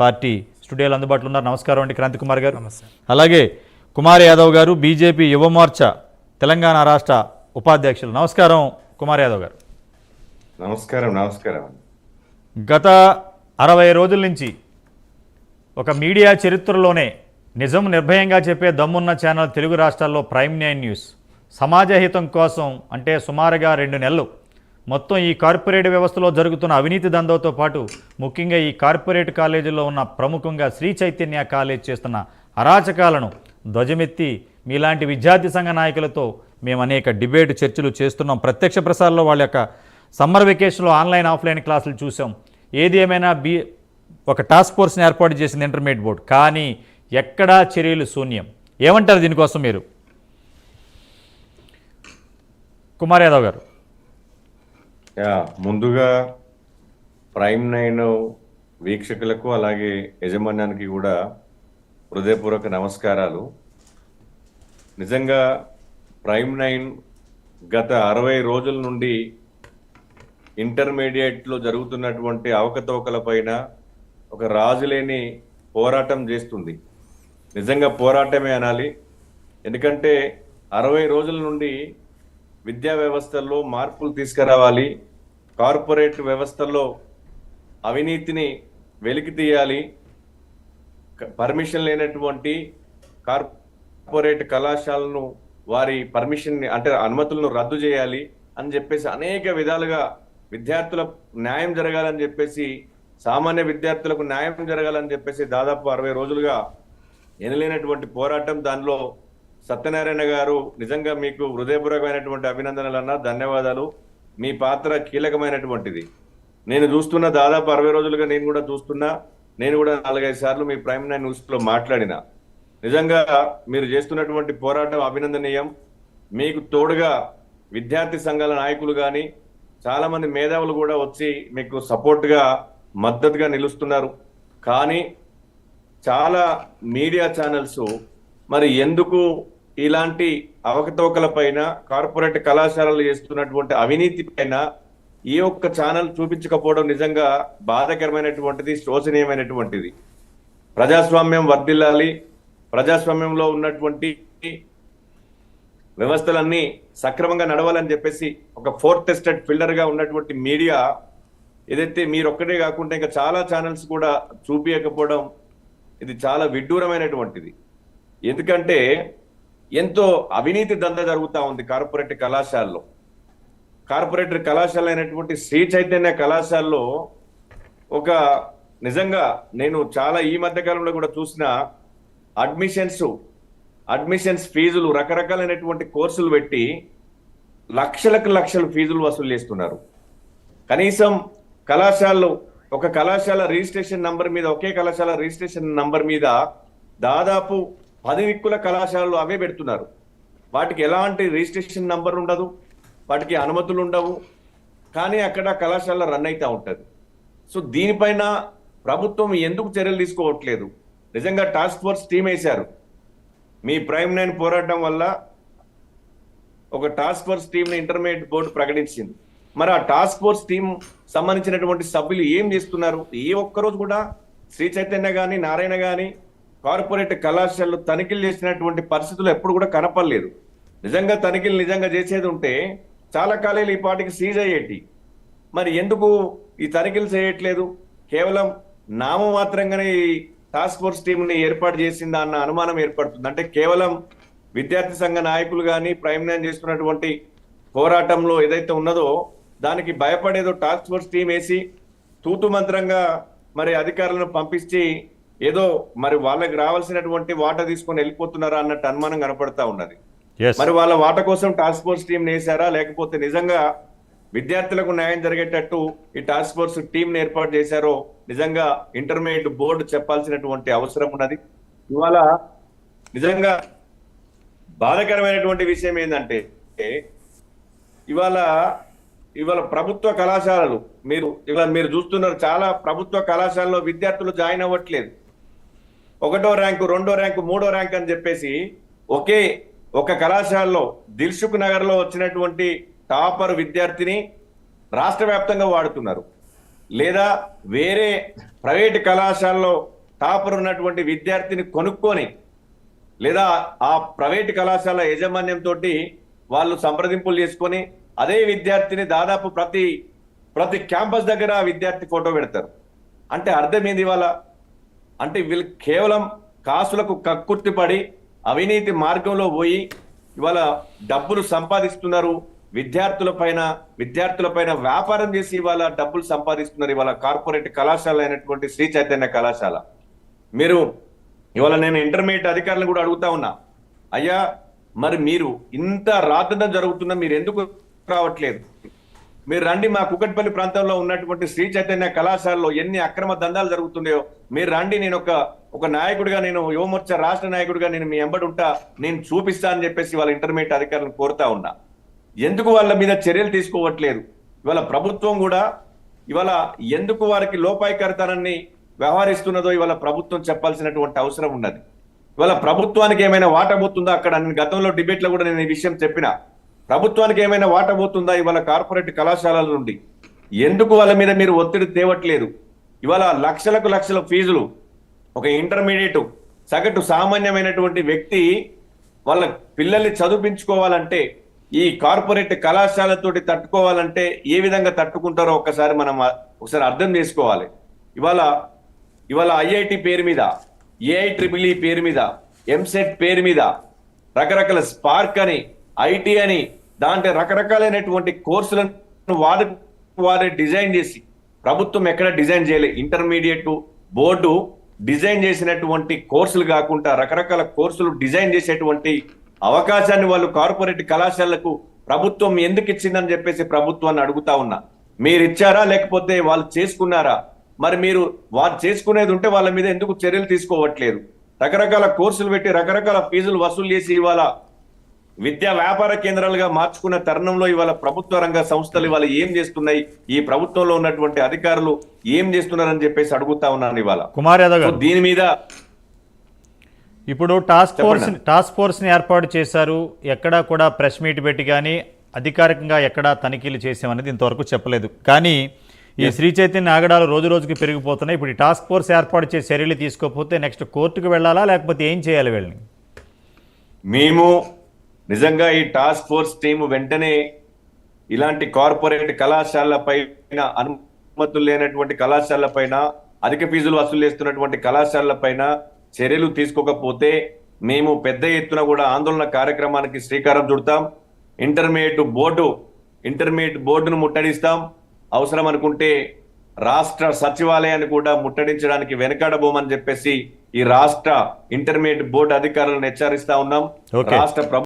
Party స్టూడియోలో అందుబాటులో ఉన్నారు. నమస్కారం అండి క్రాంతి కుమార్ గారు. అలాగే కుమార్ యాదవ్ గారు బీజేపీ యువమోర్చా తెలంగాణ రాష్ట్ర ఉపాధ్యక్షులు. నమస్కారం కుమార్ యాదవ్ గారు. నమస్కారం నమస్కారం గత అరవై రోజుల నుంచి ఒక మీడియా చరిత్రలోనే నిజం నిర్భయంగా చెప్పే దమ్మున్న ఛానల్ తెలుగు రాష్ట్రాల్లో ప్రైమ్ నైన్ న్యూస్. సమాజ హితం కోసం అంటే సుమారుగా రెండు నెలలు మొత్తం ఈ కార్పొరేట్ వ్యవస్థలో జరుగుతున్న అవినీతి దందాతో పాటు ముఖ్యంగా ఈ కార్పొరేట్ కాలేజీలో ఉన్న ప్రముఖంగా శ్రీ చైతన్య కాలేజ్ చేస్తున్న అరాచకాలను ధ్వజమెత్తి మీలాంటి విద్యార్థి సంఘ నాయకులతో మేము అనేక డిబేట్ చర్చలు చేస్తున్నాం. ప్రత్యక్ష ప్రసారంలో వాళ్ళ యొక్క సమ్మర్ వెకేషన్లో ఆన్లైన్ ఆఫ్లైన్ క్లాసులు చూసాం. ఏది ఏమైనా బీ ఒక టాస్క్ ఫోర్స్ని ఏర్పాటు చేసింది ఇంటర్మీడియట్ బోర్డు. కానీ ఎక్కడా చర్యలు శూన్యం. ఏమంటారు దీనికోసం మీరు? కుమార్ యాదవ్ గారు. ముందుగా ప్రైమ్ నైన్ వీక్షకులకు అలాగే యజమాన్యానికి కూడా హృదయపూర్వక నమస్కారాలు. నిజంగా ప్రైమ్ నైన్ గత అరవై రోజుల నుండి ఇంటర్మీడియట్లో జరుగుతున్నటువంటి అవకతవకల పైన ఒక రాజులేని పోరాటం చేస్తుంది. నిజంగా పోరాటమే అనాలి. ఎందుకంటే అరవై రోజుల నుండి విద్యా వ్యవస్థల్లో మార్పులు తీసుకురావాలి. కార్పొరేట్ వ్యవస్థల్లో అవినీతిని వెలికి తీయాలి. క- పర్మిషన్ లేనటువంటి కార్పొరేట్ కళాశాలను వారి పర్మిషన్ అంటే అనుమతులను రద్దు చేయాలి అని చెప్పేసి అనేక విధాలుగా విద్యార్థుల న్యాయం జరగాలని చెప్పేసి సామాన్య విద్యార్థులకు న్యాయం జరగాలని చెప్పేసి దాదాపు అరవై రోజులుగా ఎనలేనటువంటి పోరాటం. దానిలో సత్యనారాయణ గారు నిజంగా మీకు హృదయపూర్వకమైనటువంటి అభినందనలు అన్న ధన్యవాదాలు. మీ పాత్ర కీలకమైనటువంటిది. నేను చూస్తున్న దాదాపు అరవై రోజులుగా నేను కూడా చూస్తున్నా నేను కూడా నాలుగైదు సార్లు మీ ప్రైమ్ నైన్ న్యూస్లో మాట్లాడిన. నిజంగా మీరు చేస్తున్నటువంటి పోరాటం అభినందనీయం. మీకు తోడుగా విద్యార్థి సంఘాల నాయకులు కానీ చాలామంది మేధావులు కూడా వచ్చి మీకు సపోర్ట్గా మద్దతుగా నిలుస్తున్నారు. కానీ చాలా మీడియా ఛానల్స్ మరి ఎందుకు ఇలాంటి అవకతవకల పైన కార్పొరేట్ కళాశాలలు చేస్తున్నటువంటి అవినీతి పైన ఏ ఒక్క ఛానల్ చూపించకపోవడం నిజంగా బాధాకరమైనటువంటిది శోచనీయమైనటువంటిది. ప్రజాస్వామ్యం వర్ధిల్లాలి. ప్రజాస్వామ్యంలో ఉన్నటువంటి వ్యవస్థలన్నీ సక్రమంగా నడవాలని చెప్పేసి ఒక ఫోర్త్ టెస్టెడ్ ఫిల్డర్గా ఉన్నటువంటి మీడియా ఏదైతే మీరు ఒక్కటే కాకుండా ఇంకా చాలా ఛానల్స్ కూడా చూపించకపోవడం ఇది చాలా విడ్డూరమైనటువంటిది. ఎందుకంటే ఎంతో అవినీతి దంద జరుగుతా ఉంది కార్పొరేట్ కళాశాలలో. కార్పొరేటర్ కళాశాల అయినటువంటి శ్రీ చైతన్య కళాశాలలో ఒక నిజంగా నేను చాలా ఈ మధ్య కాలంలో కూడా చూసిన అడ్మిషన్స్ అడ్మిషన్స్ ఫీజులు రకరకాలైనటువంటి కోర్సులు పెట్టి లక్షలకు లక్షలు ఫీజులు వసూలు చేస్తున్నారు. కనీసం కళాశాలలో ఒక కళాశాల రిజిస్ట్రేషన్ నంబర్ మీద ఒకే కళాశాల రిజిస్ట్రేషన్ నంబర్ మీద దాదాపు పది దిక్కుల కళాశాలలు అవే పెడుతున్నారు. వాటికి ఎలాంటి రిజిస్ట్రేషన్ నంబర్ ఉండదు వాటికి అనుమతులు ఉండవు. కానీ అక్కడ కళాశాల రన్ అవుతూ ఉంటుంది. సో దీనిపైన ప్రభుత్వం ఎందుకు చర్యలు తీసుకోవట్లేదు? నిజంగా టాస్క్ ఫోర్స్ టీం వేశారు. మీ ప్రైమ్ నైన్ పోరాటం వల్ల ఒక టాస్క్ ఫోర్స్ టీంని ఇంటర్మీడియట్ బోర్డు ప్రకటించింది. మరి ఆ టాస్క్ ఫోర్స్ టీం సంబంధించినటువంటి సభ్యులు ఏం చేస్తున్నారు? ఏ ఒక్కరోజు కూడా శ్రీ చైతన్య గాని నారాయణ గాని కార్పొరేట్ కళాశాలలు తనిఖీలు చేసినటువంటి పరిస్థితులు ఎప్పుడు కూడా కనపడలేదు. నిజంగా తనిఖీలు నిజంగా చేసేది ఉంటే చాలా కాలేజీలు ఈ పాటికి సీజ్ అయ్యేటి. మరి ఎందుకు ఈ తనిఖీలు చేయట్లేదు? కేవలం నామమాత్రంగానే ఈ టాస్క్ ఫోర్స్ టీంని ఏర్పాటు చేసిందా అన్న అనుమానం ఏర్పడుతుంది. అంటే కేవలం విద్యార్థి సంఘ నాయకులు కానీ ప్రయత్నం చేస్తున్నటువంటి పోరాటంలో ఏదైతే ఉన్నదో దానికి భయపడేదో టాస్క్ ఫోర్స్ టీం వేసి తూతు మంత్రంగా మరి అధికారులను పంపించి ఏదో మరి వాళ్ళకి రావాల్సినటువంటి వాటా తీసుకొని వెళ్ళిపోతున్నారా అన్నట్టు అనుమానం కనపడతా ఉన్నది. మరి వాళ్ళ వాట కోసం టాస్క్ ఫోర్స్ టీం వేశారా లేకపోతే నిజంగా విద్యార్థులకు న్యాయం జరిగేటట్టు ఈ టాస్క్ ఫోర్స్ టీం ఏర్పాటు చేశారో? నిజంగా ఇంటర్మీడియట్ బోర్డు చెప్పాల్సినటువంటి అవసరం ఉన్నది. ఇవాళ నిజంగా బాధాకరమైనటువంటి విషయం ఏంటంటే ఇవాళ ఇవాళ ప్రభుత్వ కళాశాలలు మీరు ఇవాళ మీరు చూస్తున్నారు చాలా ప్రభుత్వ కళాశాలలో విద్యార్థులు జాయిన్ అవ్వట్లేదు. ఒకటో ర్యాంకు రెండో ర్యాంకు మూడో ర్యాంక్ అని చెప్పేసి ఒకే ఒక కళాశాలలో దిల్సుఖ్ నగర్లో వచ్చినటువంటి టాపర్ విద్యార్థిని రాష్ట్ర వ్యాప్తంగా వాడుతున్నారు. లేదా వేరే ప్రైవేట్ కళాశాలలో టాపర్ ఉన్నటువంటి విద్యార్థిని కొనుక్కొని లేదా ఆ ప్రైవేట్ కళాశాల యాజమాన్యంతో వాళ్ళు సంప్రదింపులు చేసుకొని అదే విద్యార్థిని దాదాపు ప్రతి ప్రతి క్యాంపస్ దగ్గర ఆ విద్యార్థి ఫోటో పెడతారు. అంటే అర్థం ఏంది ఇవాళ? అంటే వీళ్ళు కేవలం కాసులకు కక్కుర్తిపడి అవినీతి మార్గంలో పోయి ఇవాళ డబ్బులు సంపాదిస్తున్నారు. విద్యార్థుల పైన విద్యార్థుల పైన వ్యాపారం చేసి ఇవాళ డబ్బులు సంపాదిస్తున్నారు ఇవాళ కార్పొరేట్ కళాశాల అయినటువంటి శ్రీ చైతన్య కళాశాల. మీరు ఇవాళ నేను ఇంటర్మీడియట్ అధికారులను కూడా అడుగుతా ఉన్నా. అయ్యా మరి మీరు ఇంత రాత్రం జరుగుతున్నా మీరు ఎందుకు రావట్లేదు? మీరు రండి మా కుకట్పల్లి ప్రాంతంలో ఉన్నటువంటి శ్రీ చైతన్య కళాశాలలో ఎన్ని అక్రమ దందాలు జరుగుతున్నాయో మీరు రండి నేను ఒక ఒక నాయకుడిగా నేను యువమోర్చా రాష్ట్ర నాయకుడిగా నేను మీ ఎంబడి ఉంటా నేను చూపిస్తా అని చెప్పేసి వాళ్ళ ఇంటర్మీడియట్ అధికారులను కోరుతా ఉన్నా. ఎందుకు వాళ్ళ మీద చర్యలు తీసుకోవట్లేదు? ఇవాళ ప్రభుత్వం కూడా ఇవాళ ఎందుకు వారికి లోపాయికరతనాన్ని వ్యవహరిస్తున్నదో ఇవాళ ప్రభుత్వం చెప్పాల్సినటువంటి అవసరం ఉన్నది. ఇవాళ ప్రభుత్వానికి ఏమైనా వాటబోతుందా అక్కడ నేను గతంలో డిబేట్లో కూడా నేను ఈ విషయం చెప్పిన. ప్రభుత్వానికి ఏమైనా వాటబోతుందా ఇవాళ కార్పొరేట్ కళాశాలల నుండి? ఎందుకు వాళ్ళ మీద మీరు ఒత్తిడి తేవట్లేదు? ఇవాళ లక్షలకు లక్షల ఫీజులు ఒక ఇంటర్మీడియట్ సగటు సామాన్యమైనటువంటి వ్యక్తి వాళ్ళ పిల్లల్ని చదివించుకోవాలంటే ఈ కార్పొరేట్ కళాశాలతోటి తట్టుకోవాలంటే ఏ విధంగా తట్టుకుంటారో ఒకసారి మనం ఒకసారి అర్థం చేసుకోవాలి. ఇవాళ ఇవాళ ఐఐటి పేరు మీద ఏఐ ట్రిపుల్ ఈ పేరు మీద ఎంసెట్ పేరు మీద రకరకాల స్పార్క్ అని ఐటీ అని దాంట్లో రకరకాలైనటువంటి కోర్సులను వారి వారే డిజైన్ చేసి ప్రభుత్వం ఎక్కడ డిజైన్ చేయలే. ఇంటర్మీడియట్ బోర్డు డిజైన్ చేసినటువంటి కోర్సులు కాకుండా రకరకాల కోర్సులు డిజైన్ చేసేటువంటి అవకాశాన్ని వాళ్ళు కార్పొరేట్ కళాశాలకు ప్రభుత్వం ఎందుకు ఇచ్చిందని చెప్పేసి ప్రభుత్వాన్ని అడుగుతా ఉన్నా. మీరు ఇచ్చారా లేకపోతే వాళ్ళు చేసుకున్నారా? మరి మీరు వారు చేసుకునేది ఉంటే వాళ్ళ మీద ఎందుకు చర్యలు తీసుకోవట్లేదు? రకరకాల కోర్సులు పెట్టి రకరకాల ఫీజులు వసూలు చేసి ఇవాళ విద్యా వ్యాపార కేంద్రాలుగా మార్చుకున్న తరుణంలో ఇవాళ ప్రభుత్వ రంగ సంస్థలు ఇవాళ ఏం చేస్తున్నాయి? ఈ ప్రభుత్వంలో ఉన్నటువంటి అధికారులు ఏం చేస్తున్నారని చెప్పేసి అడుగుతా ఉన్నాను ఇవాళ. కుమార్ యాదవ్ గారు. దీని మీద ఇప్పుడు టాస్క్ ఫోర్స్. టాస్క్ ఫోర్స్ని ఏర్పాటు చేశారు. ఎక్కడా కూడా ప్రెస్ మీట్ పెట్టి కానీ అధికారికంగా ఎక్కడా తనిఖీలు చేసామనేది ఇంతవరకు చెప్పలేదు. కానీ ఈ శ్రీ చైతన్య ఆగడాలు రోజు రోజుకి పెరిగిపోతున్నాయి. ఇప్పుడు ఈ టాస్క్ ఫోర్స్ ఏర్పాటు చేసే చర్యలు తీసుకోకపోతే నెక్స్ట్ కోర్టుకు వెళ్ళాలా? లేకపోతే ఏం చేయాలి వీళ్ళని? మేము నిజంగా ఈ టాస్క్ ఫోర్స్ టీం వెంటనే ఇలాంటి కార్పొరేట్ కళాశాలల పైన అనుమతులు లేనటువంటి కళాశాలల పైన అధిక ఫీజులు వసూలు చేస్తున్నటువంటి కళాశాలల పైన చర్యలు తీసుకోకపోతే మేము పెద్ద ఎత్తున కూడా ఆందోళన కార్యక్రమానికి శ్రీకారం చుడతాం. ఇంటర్మీడియట్ బోర్డు ఇంటర్మీడియట్ బోర్డును ముట్టడిస్తాం. అవసరం అనుకుంటే రాష్ట్ర సచివాలయాన్ని కూడా ముట్టడించడానికి వెనకాడబోమని చెప్పేసి ఈ రాష్ట్ర ఇంటర్మీడియట్ బోర్డు అధికారులను హెచ్చరిస్తా ఉన్నాం. రాష్ట్ర